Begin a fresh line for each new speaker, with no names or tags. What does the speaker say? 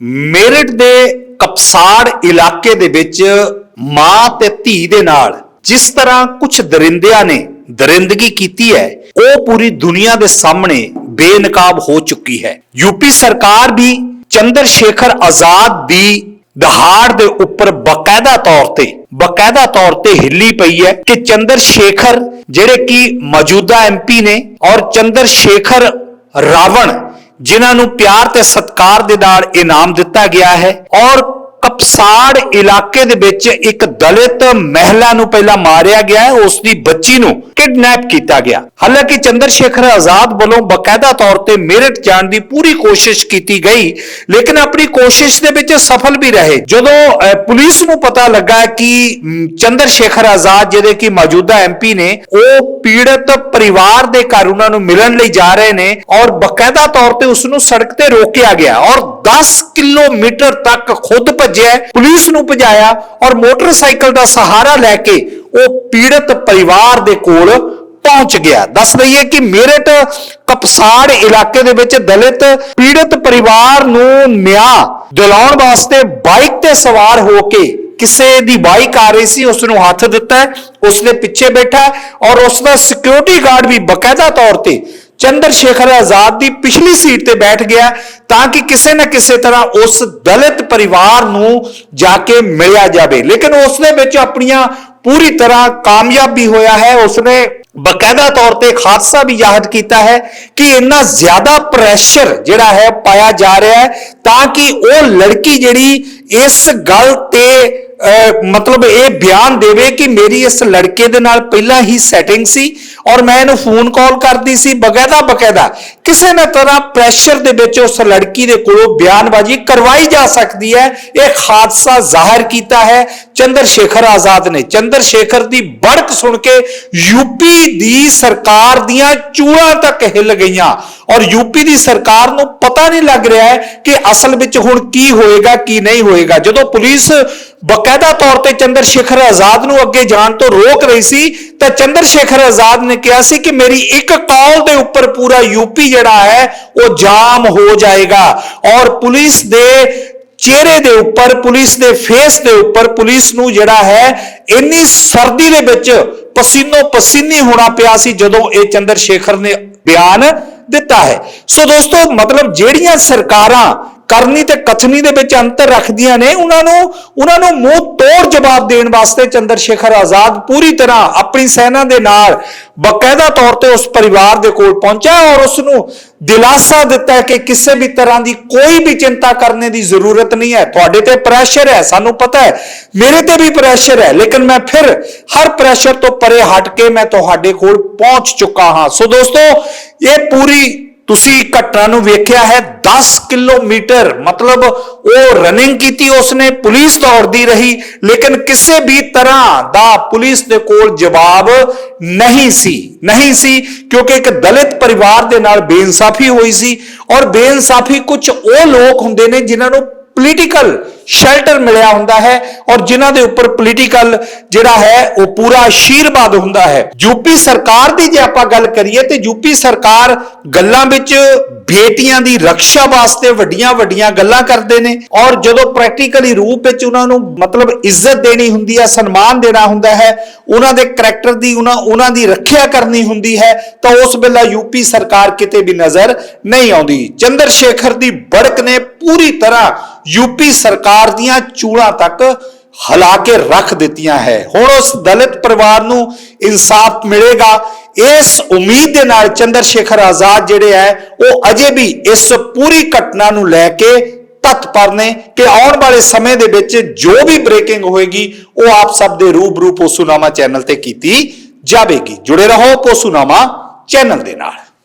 ਮੇਰਠ ਦੇ ਕਪਸਾੜ ਇਲਾਕੇ ਦੇ ਵਿੱਚ ਮਾਂ ਤੇ ਧੀ ਦੇ ਨਾਲ ਜਿਸ ਤਰ੍ਹਾਂ ਕੁਝ ਦਰਿੰਦਿਆਂ ਨੇ ਦਰਿੰਦਗੀ ਕੀਤੀ ਹੈ, ਉਹ ਪੂਰੀ ਦੁਨੀਆ ਦੇ ਸਾਹਮਣੇ ਬੇਨਕਾਬ ਹੋ ਚੁੱਕੀ ਹੈ। ਯੂਪੀ ਸਰਕਾਰ ਵੀ ਚੰਦਰ ਸ਼ੇਖਰ ਆਜ਼ਾਦ ਦੀ ਦਹਾੜ ਦੇ ਉੱਪਰ ਬਕਾਇਦਾ ਤੌਰ ਤੇ, ਬਕਾਇਦਾ ਤੌਰ ਤੇ ਹਿੱਲੀ ਪਈ ਹੈ ਕਿ ਚੰਦਰ ਸ਼ੇਖਰ ਜਿਹੜੇ ਕਿ ਮੌਜੂਦਾ ਐਮਪੀ ਨੇ ਔਰ ਚੰਦਰ ਸ਼ੇਖਰ ਰਾਵਣ ਜਿਨ੍ਹਾਂ ਨੂੰ ਪਿਆਰ ਤੇ ਸਤਿਕਾਰ ਦੇ ਨਾਲ ਇਨਾਮ ਦਿੱਤਾ ਗਿਆ ਹੈ ਔਰ ਕਪਸਾੜ ਇਲਾਕੇ ਦੇ ਵਿੱਚ ਇੱਕ ਦਲਿਤ ਮਹਿਲਾ ਨੂੰ ਪਹਿਲਾਂ ਮਾਰਿਆ ਗਿਆ ਹੈ, ਉਸ ਦੀ ਬੱਚੀ ਨੂੰ ਕਿਡਨੈਪ ਕੀਤਾ ਗਿਆ। ਹਾਲਾਂਕਿ ਚੰਦਰ ਸ਼ੇਖਰ ਆਜ਼ਾਦ ਵੱਲੋਂ ਬਕਾਇਦਾ ਤੌਰ ਤੇ ਮੇਰਠ ਜਾਣ ਦੀ ਪੂਰੀ ਕੋਸ਼ਿਸ਼ ਕੀਤੀ ਗਈ, ਲੇਕਿਨ ਆਪਣੀ ਕੋਸ਼ਿਸ਼ ਦੇ ਵਿੱਚ ਸਫਲ ਵੀ ਰਹੇ। ਜਦੋਂ ਪੁਲਿਸ ਨੂੰ ਪਤਾ ਲੱਗਾ ਕਿ ਚੰਦਰ ਸ਼ੇਖਰ ਆਜ਼ਾਦ ਜਿਹੜੇ ਕਿ ਮੌਜੂਦਾ ਐਮਪੀ ਨੇ, ਉਹ ਪੀੜਤ ਪਰਿਵਾਰ ਦੇ ਘਰ ਉਹਨਾਂ ਨੂੰ ਮਿਲਣ ਲਈ ਜਾ ਰਹੇ ਨੇ ਔਰ ਬਕਾਇਦਾ ਤੌਰ ਤੇ ਉਸ ਨੂੰ ਸੜਕ ਤੇ ਰੋਕਿਆ ਗਿਆ ਔਰ 10 ਕਿਲੋਮੀਟਰ ਤੱਕ ਖੁਦ ਭੱਜ ਭੱਜਿਆ ਪੁਲਿਸ ਨੂੰ ਭਜਾਇਆ ਔਰ ਮੋਟਰਸਾਈਕਲ ਦਾ ਸਹਾਰਾ ਲੈ ਕੇ ਉਹ ਪੀੜਤ ਪਰਿਵਾਰ ਦੇ ਕੋਲ ਪਹੁੰਚ ਗਿਆ। ਦੱਸ ਦਈਏ ਕਿ ਮੇਰਠ ਕਪਸਾੜ ਇਲਾਕੇ ਦੇ ਵਿੱਚ ਦਲਿਤ ਪੀੜਤ ਪਰਿਵਾਰ ਨੂੰ ਨਿਆਂ ਦਿਲਾਉਣ ਵਾਸਤੇ ਬਾਈਕ ਤੇ ਸਵਾਰ ਹੋ ਕੇ ਕਿਸੇ ਦੀ ਬਾਈਕ ਆ ਰਹੀ ਸੀ ਉਸ ਨੂੰ ਹੱਥ ਦਿੱਤਾ ਹੈ, ਉਸਨੇ ਪਿੱਛੇ ਬੈਠਾ ਔਰ ਉਸ ਦਾ ਸਿਕਿਉਰਿਟੀ ਗਾਰਡ ਵੀ ਬਕਾਇਦਾ ਤੌਰ ਤੇ ਚੰਦਰ ਸ਼ੇਖਰ ਆਜ਼ਾਦ ਦੀ ਪਿਛਲੀ ਸੀਟ ਤੇ ਬੈਠ ਗਿਆ ਤਾਂ ਕਿ ਕਿਸੇ ਨਾ ਕਿਸੇ ਤਰ੍ਹਾਂ ਉਸ ਦਲਿਤ ਪਰਿਵਾਰ ਨੂੰ ਜਾ ਕੇ ਮਿਲਿਆ ਜਾਵੇ। ਲੇਕਿਨ ਉਸ ਦੇ ਵਿੱਚ ਆਪਣੀਆਂ ਪੂਰੀ ਤਰ੍ਹਾਂ ਕਾਮਯਾਬ ਵੀ ਹੋਇਆ ਹੈ। ਉਸਨੇ ਬਕਾਇਦਾ ਤੌਰ ਤੇ ਖਾਦਸਾ ਵੀ ਯਾਦ ਕੀਤਾ ਹੈ ਕਿ ਇੰਨਾ ਜ਼ਿਆਦਾ ਪ੍ਰੈਸ਼ਰ ਜਿਹੜਾ ਹੈ ਪਾਇਆ ਜਾ ਰਿਹਾ ਹੈ ਤਾਂ ਕਿ ਉਹ ਲੜਕੀ ਜਿਹੜੀ ਇਸ ਗੱਲ ਤੇ ਅਹ, ਮਤਲਬ ਇਹ ਬਿਆਨ ਦੇਵੇ ਕਿ ਮੇਰੀ ਇਸ ਲੜਕੇ ਦੇ ਨਾਲ ਪਹਿਲਾਂ ਹੀ ਸੈਟਿੰਗ ਸੀ। ਔਰ ਮੈਂ ਇਹਨੂੰ ਫੋਨ ਕਾਲ ਕਰਦੀ ਸੀ ਬਕਾਇਦਾ ਬਕਾਇਦਾ ਕਿਸੇ ਨਾ ਤਰ੍ਹਾਂ ਪ੍ਰੈਸ਼ਰ ਦੇ ਵਿੱਚ ਉਸ ਲੜਕੀ ਦੇ ਕੋਲੋਂ ਬਿਆਨਬਾਜ਼ੀ ਕਰਵਾਈ ਜਾ ਸਕਦੀ ਹੈ। ਇਹ ਹਾਦਸਾ ਜ਼ਾਹਿਰ ਕੀਤਾ ਹੈ। ਚੰਦਰ ਸ਼ੇਖਰ ਆਜ਼ਾਦ ਨੇ। ਚੰਦਰ ਸ਼ੇਖਰ ਦੀ ਬੜਕ ਸੁਣ ਕੇ ਯੂਪੀ ਦੀ ਸਰਕਾਰ ਦੀਆਂ ਚੂੜਾਂ ਤੱਕ ਹਿੱਲ ਗਈਆਂ। ਔਰ ਯੂਪੀ ਦੀ ਸਰਕਾਰ ਨੂੰ ਪਤਾ ਨਹੀਂ ਲੱਗ ਰਿਹਾ ਹੈ ਕਿ ਅਸਲ ਵਿੱਚ ਹੁਣ ਕੀ ਹੋਏਗਾ, ਕੀ ਨਹੀਂ ਹੋਏਗਾ। ਜਦੋਂ ਪੁਲਿਸ ਬਕਾਇਦਾ ਤੌਰ ਤੇ ਚੰਦਰ ਸ਼ੇਖਰ ਆਜ਼ਾਦ ਨੂੰ ਅੱਗੇ ਜਾਣ ਤੋਂ ਰੋਕ ਰਹੀ ਸੀ ਤਾਂ ਚੰਦਰ ਸ਼ੇਖਰ ਆਜ਼ਾਦ ਨੇ ਕਿਹਾ ਸੀ ਕਿ ਮੇਰੀ ਇੱਕ ਕਾਲ ਦੇ ਉੱਪਰ ਪੂਰਾ ਯੂਪੀ ਜਿਹੜਾ ਹੈ, ਉਹ ਜਾਮ ਹੋ ਜਾਏਗਾ। ਔਰ ਪੁਲਿਸ ਦੇ ਚਿਹਰੇ ਦੇ ਉੱਪਰ, ਪੁਲਿਸ ਦੇ ਫੇਸ ਦੇ ਉੱਪਰ, ਪੁਲਿਸ ਨੂੰ ਜਿਹੜਾ ਹੈ, ਇੰਨੀ ਸਰਦੀ ਦੇ ਵਿੱਚ ਪਸੀਨੋ ਪਸੀਨੀ ਹੋਣਾ ਪਿਆ ਸੀ ਜਦੋਂ ਇਹ ਚੰਦਰ ਸ਼ੇਖਰ ਨੇ ਬਿਆਨ ਦਿੱਤਾ ਹੈ। ਸੋ ਦੋਸਤੋ, ਮਤਲਬ ਜਿਹੜੀਆਂ ਸਰਕਾਰਾਂ ਕਰਨੀ ਤੇ ਕਥਨੀ ਦੇ ਵਿੱਚ ਅੰਤਰ ਰੱਖਦੀਆਂ ਨੇ। ਉਹਨਾਂ ਨੂੰ ਉਹਨਾਂ ਨੂੰ ਮੂੰਹ ਤੋੜ ਜਵਾਬ ਦੇਣ ਵਾਸਤੇ ਚੰਦਰ ਸ਼ੇਖਰ ਆਜ਼ਾਦ ਪੂਰੀ ਤਰ੍ਹਾਂ ਆਪਣੀ ਸੈਨਾ ਦੇ ਨਾਲ ਬਕਾਇਦਾ ਤੌਰ ਤੇ ਉਸ ਪਰਿਵਾਰ ਦੇ ਕੋਲ ਪਹੁੰਚਿਆ ਔਰ ਉਸ ਨੂੰ ਦਿਲਾਸਾ ਦਿੱਤਾ ਕਿ ਕਿਸੇ ਵੀ ਤਰ੍ਹਾਂ ਦੀ ਕੋਈ ਵੀ ਚਿੰਤਾ ਕਰਨੇ ਦੀ ਜ਼ਰੂਰਤ ਨਹੀਂ ਹੈ। ਤੁਹਾਡੇ ਤੇ ਪ੍ਰੈਸ਼ਰ ਹੈ, ਸਾਨੂੰ ਪਤਾ ਹੈ। ਮੇਰੇ ਤੇ ਵੀ ਪ੍ਰੈਸ਼ਰ ਹੈ, ਲੇਕਿਨ ਮੈਂ ਫਿਰ ਹਰ ਪ੍ਰੈਸ਼ਰ ਤੋਂ ਪਰੇ ਹਟ ਕੇ ਮੈਂ ਤੁਹਾਡੇ ਕੋਲ ਪਹੁੰਚ ਚੁੱਕਾ ਹਾਂ। ਸੋ ਦੋਸਤੋ, ਇਹ ਪੂਰੀ ਤੁਸੀਂ ਘਟਨਾ ਨੂੰ ਵੇਖਿਆ ਹੈ 10 ਕਿਲੋਮੀਟਰ। ਮਤਲਬ ਉਹ ਰਨਿੰਗ ਕੀਤੀ ਉਸਨੇ, ਪੁਲਿਸ ਦੌੜਦੀ ਰਹੀ, ਲੇਕਿਨ ਕਿਸੇ ਵੀ ਤਰ੍ਹਾਂ ਦਾ ਪੁਲਿਸ ਦੇ ਕੋਲ ਜਵਾਬ ਨਹੀਂ ਸੀ। ਨਹੀਂ ਸੀ, ਕਿਉਂਕਿ ਇੱਕ ਦਲਿਤ ਪਰਿਵਾਰ ਦੇ ਨਾਲ ਬੇਇਨਸਾਫੀ ਹੋਈ ਸੀ। ਔਰ ਬੇਇਨਸਾਫੀ ਕੁਝ ਉਹ ਲੋਕ ਹੁੰਦੇ ਨੇ ਜਿਨ੍ਹਾਂ ਨੂੰ ਪੋਲੀਟੀਕਲ ਸ਼ੈਲਟਰ ਮਿਲਿਆ ਹੁੰਦਾ ਹੈ ਔਰ ਜਿਨ੍ਹਾਂ ਦੇ ਉੱਪਰ ਪੋਲੀਟੀਕਲ ਜਿਹੜਾ ਹੈ ਉਹ ਪੂਰਾ ਆਸ਼ੀਰਵਾਦ ਹੁੰਦਾ ਹੈ। ਯੂਪੀ ਸਰਕਾਰ ਦੀ ਜੇ ਆਪਾਂ ਗੱਲ ਕਰੀਏ ਤੇ ਯੂਪੀ ਸਰਕਾਰ ਗੱਲਾਂ ਵਿੱਚ ਬੇਟੀਆਂ ਦੀ ਰੱਖਿਆ ਵਾਸਤੇ ਵੱਡੀਆਂ ਵੱਡੀਆਂ ਗੱਲਾਂ ਕਰਦੇ ਨੇ ਔਰ ਜਦੋਂ ਪ੍ਰੈਕਟੀਕਲੀ ਰੂਪ ਵਿੱਚ ਉਹਨਾਂ ਨੂੰ ਮਤਲਬ ਇੱਜ਼ਤ ਦੇਣੀ ਹੁੰਦੀ ਹੈ, ਸਨਮਾਨ ਦੇਣਾ ਹੁੰਦਾ ਹੈ, ਉਹਨਾਂ ਦੇ ਕਰੈਕਟਰ ਦੀ ਉਹਨਾਂ ਉਹਨਾਂ ਦੀ ਰੱਖਿਆ ਕਰਨੀ ਹੁੰਦੀ ਹੈ ਤਾਂ ਉਸ ਵੇਲੇ ਯੂਪੀ ਸਰਕਾਰ ਕਿਤੇ ਵੀ ਨਜ਼ਰ ਨਹੀਂ ਆਉਂਦੀ। ਚੰਦਰ ਸ਼ੇਖਰ ਦੀ ਬੜਕ ਨੇ ਪੂਰੀ ਤਰ੍ਹਾਂ ਯੂਪੀ ਸਰਕਾਰ ਦੀਆਂ ਚੂੜਾਂ ਤੱਕ ਹਿਲਾ ਕੇ ਰੱਖ ਦਿੱਤੀਆਂ ਹੈ। ਹੁਣ ਉਸ ਦਲਿਤ ਪਰਿਵਾਰ ਨੂੰ ਇਨਸਾਫ ਮਿਲੇਗਾ। ਇਸ ਉਮੀਦ ਦੇ ਨਾਲ ਚੰਦਰ ਸ਼ੇਖਰ ਆਜ਼ਾਦ ਜਿਹੜੇ ਹੈ, ਉਹ ਅਜੇ ਵੀ ਇਸ ਪੂਰੀ ਘਟਨਾ ਨੂੰ ਲੈ ਕੇ ਤਤਪਰ ਨੇ ਕਿ ਆਉਣ ਵਾਲੇ ਸਮੇਂ ਦੇ ਵਿੱਚ ਜੋ ਵੀ ਬ੍ਰੇਕਿੰਗ ਹੋਏਗੀ, ਉਹ ਆਪ ਸਭ ਦੇ ਰੂਬਰੂ ਪੋਸੂਨਾਮਾ ਚੈਨਲ ਤੇ ਕੀਤੀ ਜਾਵੇਗੀ। ਜੁੜੇ ਰਹੋ ਪੋਸੂਨਾਮਾ ਚੈਨਲ ਦੇ ਨਾਲ।